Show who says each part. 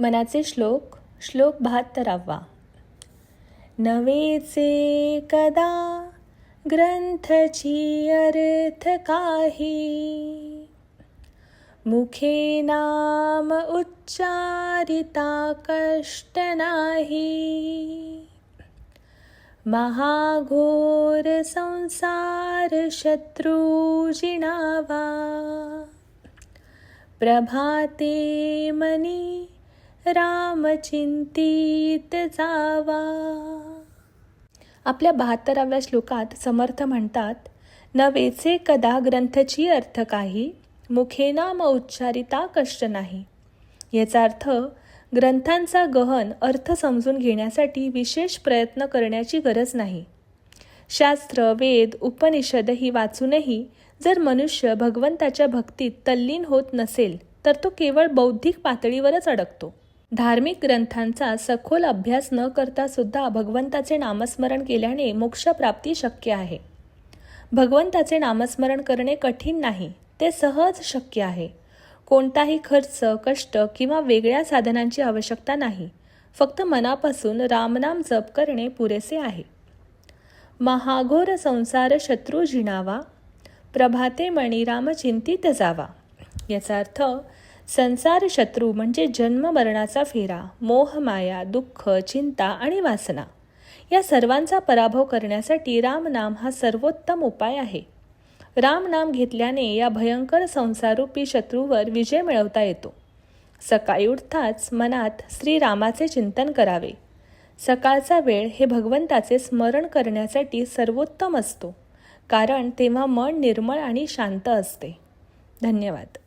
Speaker 1: मनाचे श्लोक श्लोक बहात्तरावा नवेचे कदा ग्रंथची अर्थ काही? मुखे नाम उच्चारिता कष्ट नाही? महाघोर संसार शत्रू जिणावा प्रभाते मनी रामचिंतित जावा. आपल्या बहात्तराव्या श्लोकात समर्थ म्हणतात नवेचे कदा ग्रंथची अर्थ काही मुखे नाम उच्चारिता कष्ट नाही. याचा अर्थ ग्रंथांचा गहन अर्थ समजून घेण्यासाठी विशेष प्रयत्न करण्याची गरज नाही. शास्त्र वेद उपनिषद ही वाचूनही जर मनुष्य भगवंताच्या भक्तीत तल्लीन होत नसेल तर तो केवळ बौद्धिक पातळीवरच अडकतो. धार्मिक ग्रंथांचा सखोल अभ्यास न करता सुद्धा भगवंताचे नामस्मरण केल्याने मोक्षप्राप्ती शक्य आहे. भगवंताचे नामस्मरण करणे कठीण नाही ते सहज शक्य आहे. कोणताही खर्च कष्ट किंवा वेगळ्या साधनांची आवश्यकता नाही फक्त मनापासून रामनाम जप करणे पुरेसे आहे. महाघोर संसार शत्रू जिणावा प्रभाते मणिराम चिंतित जावा याचा अर्थ संसार शत्रू म्हणजे जन्म मरणाचा फेरा मोह माया दुःख चिंता आणि वासना. या सर्वांचा पराभव करण्यासाठी रामनाम हा सर्वोत्तम उपाय आहे. रामनाम घेतल्याने या भयंकर संसारूपी शत्रूवर विजय मिळवता येतो. सकाळी उठताच मनात श्रीरामाचे चिंतन करावे. सकाळचा वेळ हे भगवंताचे स्मरण करण्यासाठी सर्वोत्तम असतो कारण तेव्हा मन निर्मळ आणि शांत असते. धन्यवाद.